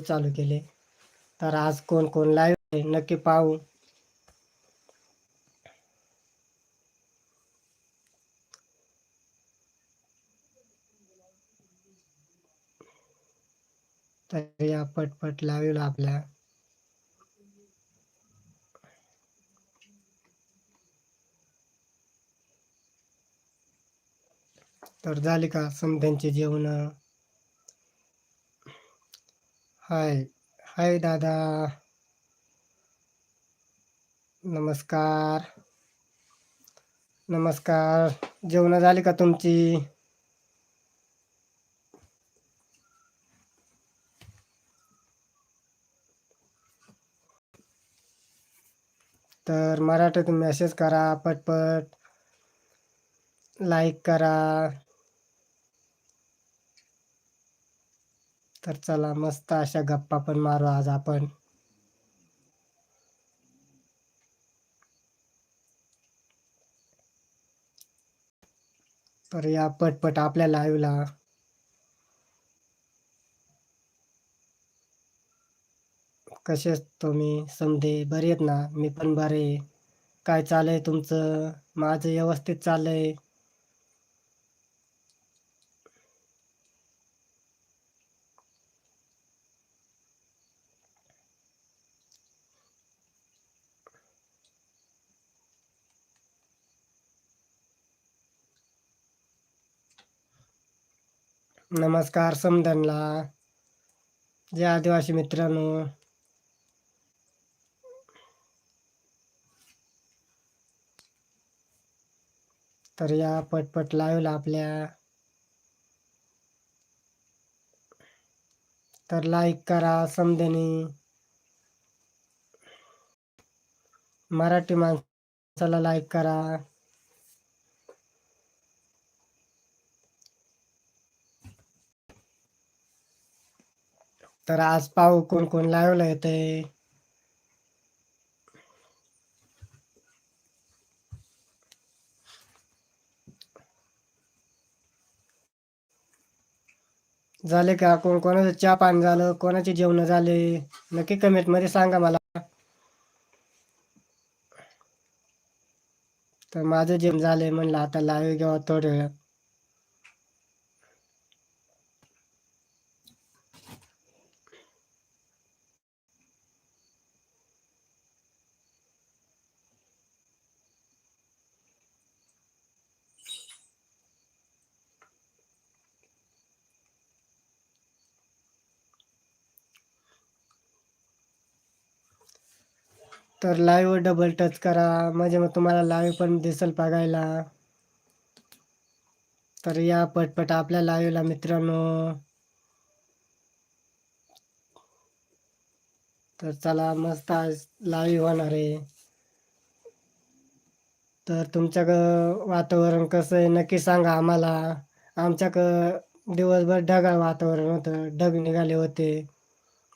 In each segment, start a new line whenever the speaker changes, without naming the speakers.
चालू केले. तर आज कोण कोण लाईव्ह आहे नक्की पाहू. तर या पटपट लावेल आपल्या तर झाले का समध्यांचे जेवण? हाय हाय दादा. नमस्कार. नमस्कार. जेवण झाली का तुमची? तर मराठीतून मेसेज करा पटपट. लाईक करा. तर चला मस्त अशा गप्पा पण मारू आज आपण. तर या पटपट आपल्या लाईव्हला कसे तुम्ही? समधे बरे आहेत ना? मी पण बरे. काय चाललंय तुमचं? माझं व्यवस्थित चाललंय. नमस्कार समधनला. जय आदिवासी मित्रांनो. तर या पटपट लावला आपल्या. तर लाईक करा समधनी. मराठी माणसाला लाईक करा. तर आज पाहू कोण कोण लावलं येते झाले का? कोण कोणाचं चहा पाणी झालं? कोणाचे जेवण झाले? नक्की कमेंटमध्ये सांगा मला. तर माझं जेवण झालंय म्हणलं आता लाईव्ह घ्यावा थोड्या वेळ तर लाईव्ह डबल टच करा. म्हणजे मग तुम्हाला लाईव्ह पण दिसेल बघायला. तर या पटपट आपल्या लाईव्हला मित्रांनो. तर चला मस्त आज लाईव्ह होणार आहे. तर तुमच्याकडं वातावरण कसं आहे नक्की सांगा आम्हाला. आमच्याकडं दिवसभर ढगाळ वातावरण होतं. ढग निघाले होते.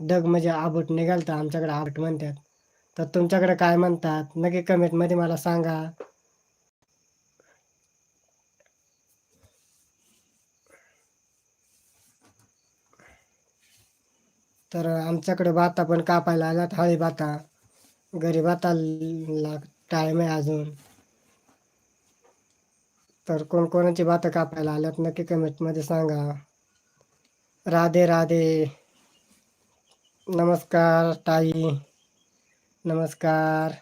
ढग म्हणजे आबट निघालं तर आमच्याकडे आबट म्हणतात. तर तुमच्याकडे काय म्हणतात? नक्की कमेंटमध्ये मला सांगा. तर आमच्याकडे भाता पण कापायला आल्यात हळी भाता. घरी भाताला टाईम आहे अजून. तर कोण कोणाची भातं कापायला आल्यात नक्की कमेंटमध्ये सांगा. राधे राधे नमस्कार ताई. नमस्कार.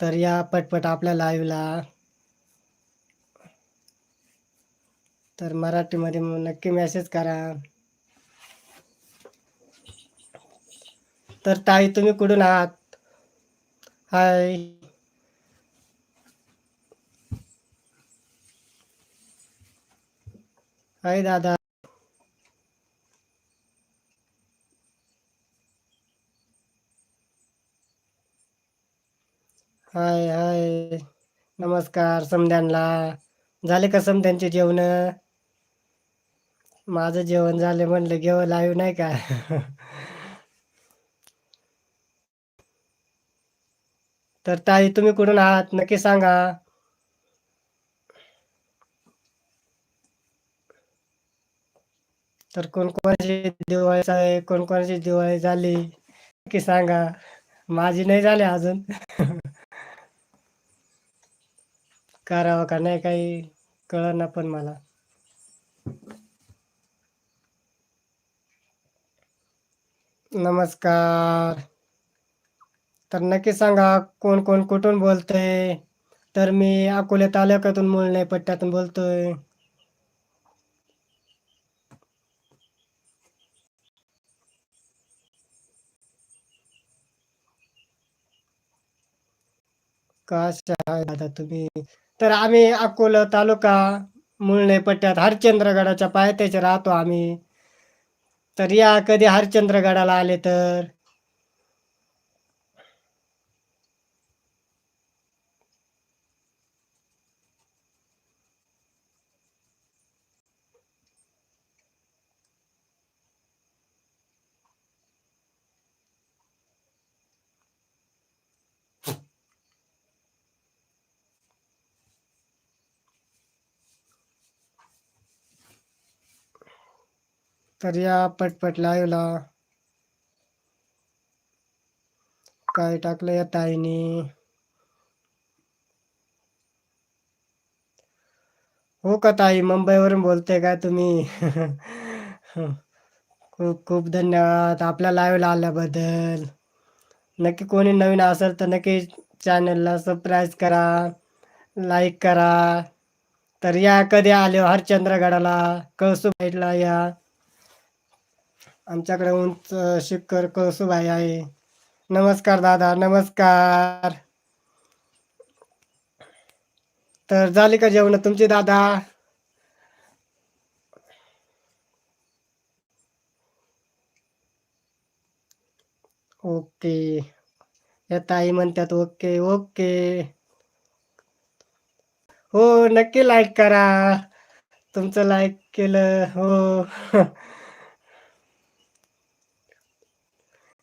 तर या पटपट आपल्या लाईव्हला तर मराठीमध्ये नक्की मेसेज करा. तर ताई तुम्ही कुठून आहात? हाय हाय दादा. हाय हाय. नमस्कार समध्यांना झाले का समध्यांचे जेवण? माझं जेवण झाले म्हणलं घेऊ लाईव्ह नाही का? तर ताई तुम्ही कुठून आहात? नक्की सांगा. तर कोणकोणाची दिवाळी आहे? कोणकोणाची दिवाळी झाली? नक्की सांगा. माझी नाही झाली अजून. करावं का? नाही काही कळना पण मला. नमस्कार. तर नक्की सांगा कोण कोण कुठून बोलतंय? तर मी अकोले तालुक्यातून मुळणे पट्ट्यातून बोलतोय. का आहे दादा तुम्ही? तर आम्ही अकोला तालुका मुळणे पट्ट्यात हरिश्चंद्रगडाच्या पायथ्याचे राहतो आम्ही. तर या कधी हरिश्चंद्रगडाला आले तर? तर या पटपट लाईव्हला काय टाकलं या ताईने? हो का ताई? मुंबईवरून बोलते का तुम्ही? खूप खूप धन्यवाद. आपल्या लाईव्हला आल्याबद्दल. नक्की कोणी नवीन असेल तर नक्की चॅनलला सबस्क्राईब करा लाईक करा. तर या कधी आले हो? हरचंद्रगडाला. हरिश्चंद्रगडाला कळसूबाईला या. आमच्याकडे उंच शिखर कळसुबाई आहे. नमस्कार दादा नमस्कार. तर झाली का जेवण तुमची दादा? ओके. या ताई म्हणतात ओके ओके. हो नक्की लाईक करा. तुमचं लाईक केलं हो.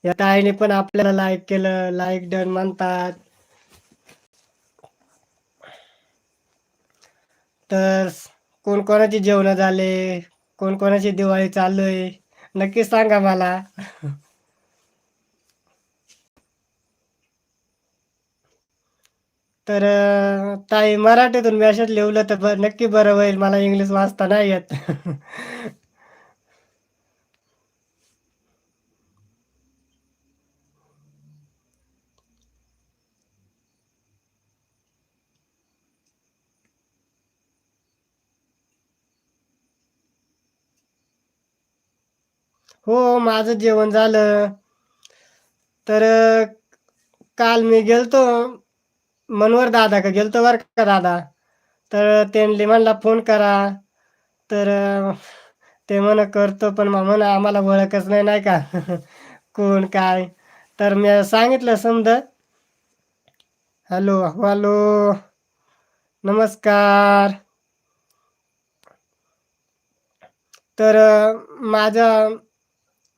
या ताईने पण आपल्याला लाईक केलं लाईक डन म्हणतात. तर कोण कोणाची जेवण झाले कोण कोणाची दिवाळी चालू आहे नक्की सांगा मला. तर ताई मराठीतून मेसेज लिहिलं तर नक्की बरं होईल मला इंग्लिश वाचता नाही येत. हो माझं जेवण झालं. तर काल मी गेलतो मनवर दादा का गेलतो बर का दादा. तर त्यांनी म्हणला फोन करा. तर ते म्हण करतो. पण मग म्हणा आम्हाला ओळखच नाही नाही का? कोण काय? तर मी सांगितलं समजा हॅलो हॅलो नमस्कार. तर माझं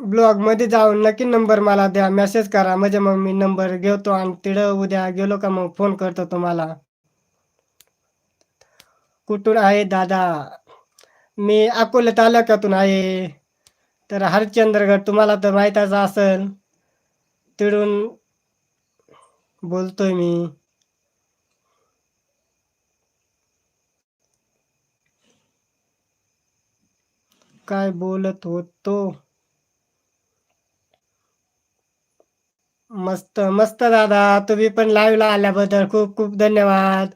ब्लॉगमध्ये जाऊन नक्की नंबर मला द्या मेसेज करा. म्हणजे मग मी नंबर घेतो आणि तिथं उद्या गेलो का मग फोन करतो तुम्हाला. कुठून आहे दादा? मी अकोला तालुक्यातून आहे. तर हरिश्चंद्रगड तुम्हाला तर माहीतच असेल. तिथून बोलतोय मी. काय बोलत होतो? मस्त मस्त दादा. तुम्ही पण लाईव्हला आल्याबद्दल खूप खूप धन्यवाद.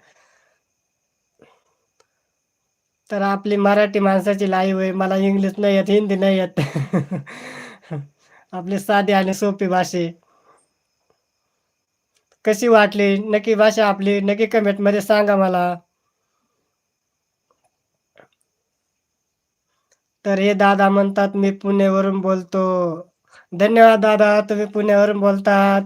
तर आपली मराठी माणसाची लाईव्ह आहे. मला इंग्लिश नाही येत हिंदी नाही येत. आपली साधी आणि सोपी भाषे. कशी वाटली? नक्की भाषा आपली नक्की कमेंटमध्ये सांगा मला. तर हे दादा म्हणतात मी पुणेवरून बोलतो. धन्यवाद दादा तुम्ही पुण्यावरून बोलतात.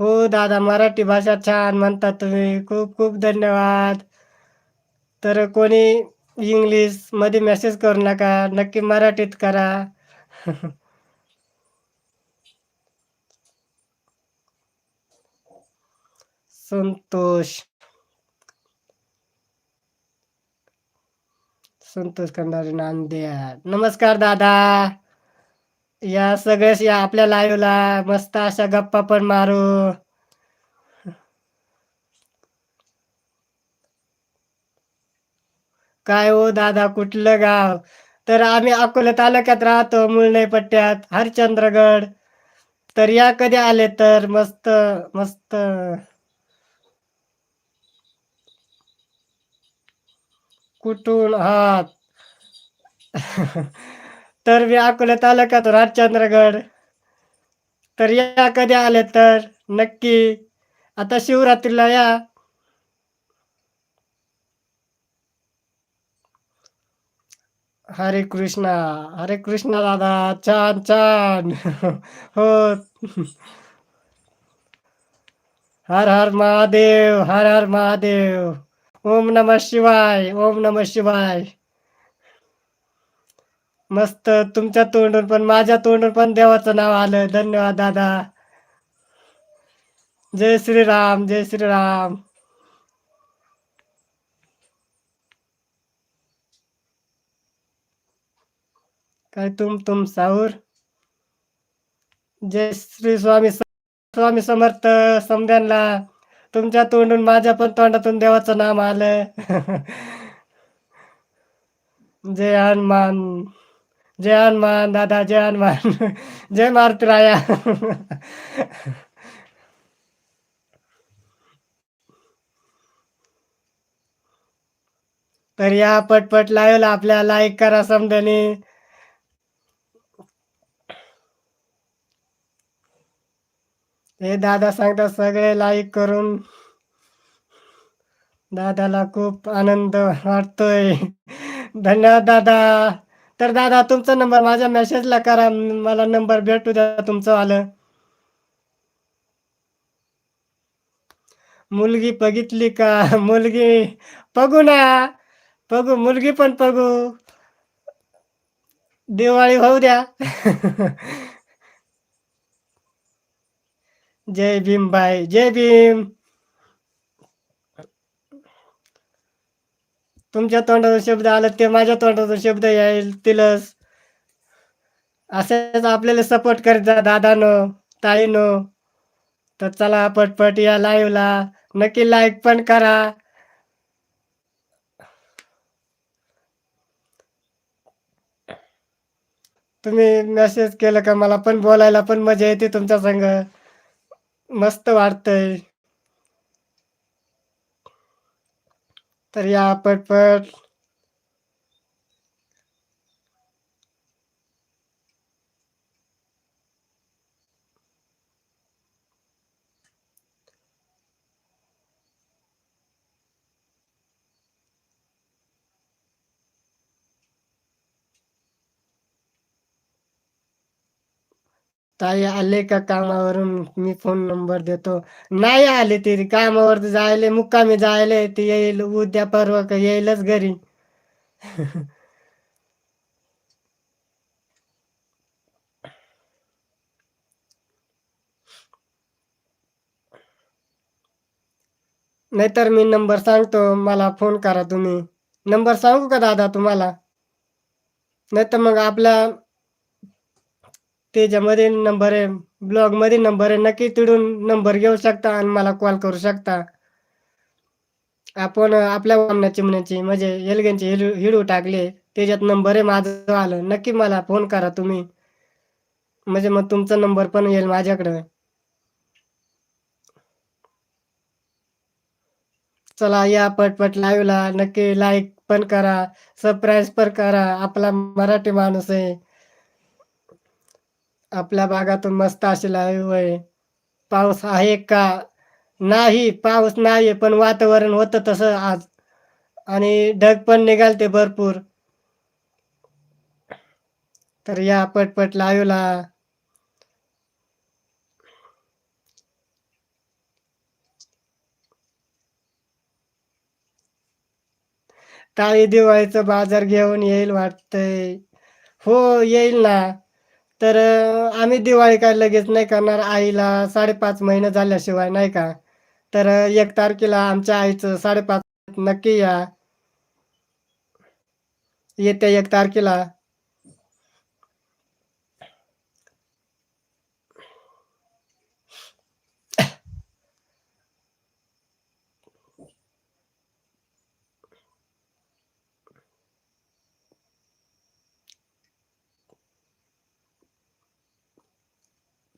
हो दादा मराठी भाषा छान म्हणतात तुम्ही. खूप खूप धन्यवाद. तर कोणी इंग्लिशमध्ये मेसेज करू नका. नक्की मराठीत करा. संतोष संतोष कंधारे नांदेड नमस्कार दादा. या सगळ्याच या आपल्या लाईव्हला मस्त अशा गप्पा पण मारू. काय हो दादा? कुठलं गाव? तर आम्ही अकोला तालुक्यात राहतो मुळणे पट्ट्यात हरिचंद्रगड. तर या कधी आले तर मस्त मस्त. कुठून आहात. तर मी अकोला तालुक्यात राजचंद्रगड. तर या कधी आले तर? नक्की. आता शिवरात्रीला या. हरे कृष्णा हरे कृष्णा दादा छान छान. हो. हर हर महादेव हर हर महादेव. ओम नमः शिवाय ओम नमः शिवाय. मस्त तुमच्या तोंडून पण माझ्या तोंडून पण देवाचं नाव आलं. धन्यवाद दादा. जय श्रीराम जय श्रीराम. काय तुम तुम साऊर जय श्री स्वामी स्वामी समर्थ समद्यांना तुमच्या तोंडून माझ्या पण तोंडातून देवाचं नाम आलं. जय हनुमान जय हनुमान दादा जय हनुमान. जय मारुतीराया. तर या पटपट लावेल आपल्या लाईक करा समजणी. हे दादा सांगतात सगळे लाईक करून. दादाला खूप आनंद वाटतोय. धन्यवाद दादा. तर दादा तुमचा नंबर माझ्या मेसेजला करा. मला नंबर भेटू द्या तुमचं आलं. मुलगी बघितली का? मुलगी बघू ना. बघू मुलगी पण बघू. दिवाळी होऊ द्या. जय भीम भाई जय भीम. तुमच्या तोंडातून शब्द आला ते माझ्या तोंडातून शब्द येईल असेच आपल्याला सपोर्ट करत जा दादानो ताईनो. तर चला पटपट या लाईव्हला नक्की लाईक पण करा. तुम्ही मेसेज केलं का मला पण बोलायला पण मजा येते तुमच्या संग. मस्त वाटतंय तर या पटपट. ताई आले का कामावरून? मी फोन नंबर देतो. नाही आले ते कामावर जायले मुक्कामी जायले ते येईल उद्या परवा का येईलच घरी. नाहीतर मी नंबर सांगतो मला फोन करा तुम्ही. नंबर सांगू का दादा तुम्हाला? नाहीतर मग आपला त्याच्यामध्ये नंबर आहे ब्लॉगमध्ये नंबर आहे. नक्की तिडून नंबर घेऊ शकता आणि मला कॉल करू शकता. आपण आपल्या वामनाची म्हणायची म्हणजे एलगेनचे हिडू हिडू टाकले त्याच्यात नंबर आहे माझं आलं. नक्की मला फोन करा तुम्ही. म्हणजे मग तुमचा नंबर पण येईल माझ्याकडं. चला या पटपट लाईव्हला नक्की लाईक पण करा सबस्क्राईब पण करा. आपला मराठी माणूस आहे. आपल्या भागातून मस्त असे लाईव्ह पाऊस आहे का? नाही पाऊस नाही पण वातावरण होतं तसं आज. आणि ढग पण निघालते भरपूर. तर या पटपट लाईव्हला ताई दिवाळीचं बाजार घेऊन येईल वाटतंय. हो, येईल ना. तर आम्ही दिवाळी काय लगेच नाही करणार. आईला 5.5 महिने झाल्याशिवाय नाही का. तर एक तारखेला आमच्या आईचं 5.5 नक्की या. येत्या एक तारखेला.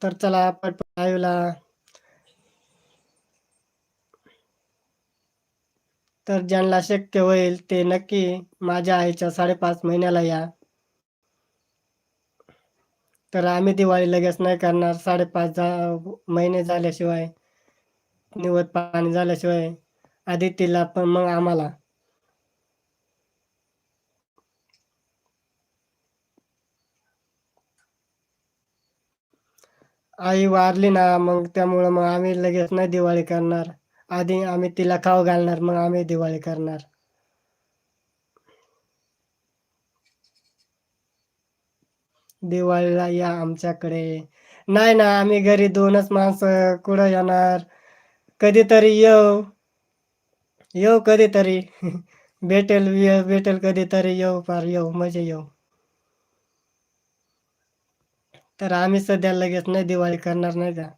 तर चला पटपट लाईव्हला तर ज्यांना शक्य होईल ते नक्की माझ्या आईच्या 5.5 महिन्याला या. तर आम्ही दिवाळी लगेच नाही करणार. 5.5 झा महिने झाल्याशिवाय, निवत पाणी झाल्याशिवाय आधी तिला पण मग आम्हाला. आई वारली ना, मग त्यामुळं मग आम्ही लगेच नाही दिवाळी करणार. आधी आम्ही तिला खाऊ घालणार, मग आम्ही दिवाळी करणार. दिवाळीला या आमच्याकडे. नाही ना, आम्ही घरी दोनच माणसं कुठं येणार. कधीतरी येऊ. येऊ कधीतरी. भेटेल वेळ भेटेल कधीतरी येऊ, फार येऊ, मजा येऊ. तर आम्ही सध्या लगेच नाही दिवाळी करणार नाही का.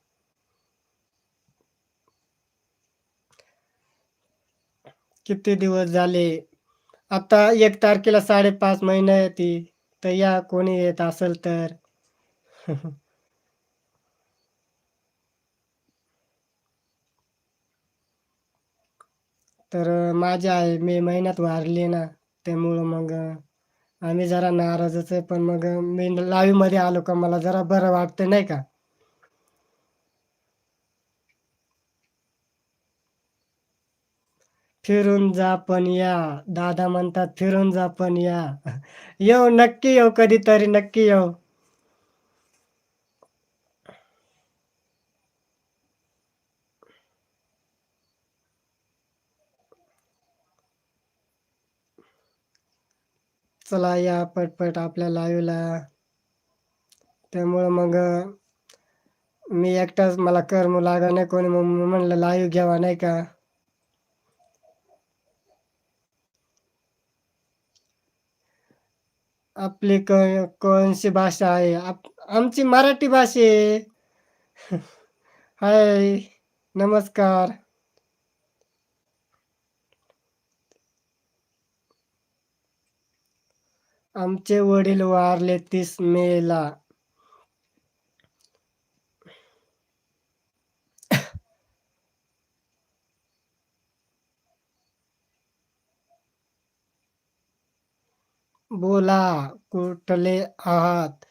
किती दिवस झाले. आता एक तारखेला 5.5 महिने येती तर या कोणी येत असेल तर. तर अ, आहे मे महिन्यात वारले ना, त्यामुळं मग आम्ही जरा नाराजच आहे. पण मग मी मी लाईव्हमध्ये आलो का मला जरा बरं वाटतं नाही का. फिरून जा पण या. दादा म्हणतात फिरून जा पण या. येऊ, नक्की येऊ, कधीतरी नक्की येऊ. चला या पटपट आपल्या लाईव्हला. त्यामुळं मग मी एकटाच मला करमू लागा नाही कोणी, मग म्हणलं लाईव्ह घ्यावा नाही का. आपली कोणशी कोणची भाषा आहे? आप आमची मराठी भाषा आहे. हाय, नमस्कार. आमचे वडील वारले तीस मेला. बोला, कुठले आहात?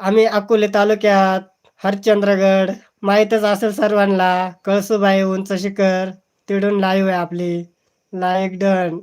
आम्ही अकोले तालुक्यात, हरिश्चंद्रगड माहीतच असेल सर्वांना. कळसुबाई, उंच शिखर तिडून लाईव्ह आहे आपली. Like done.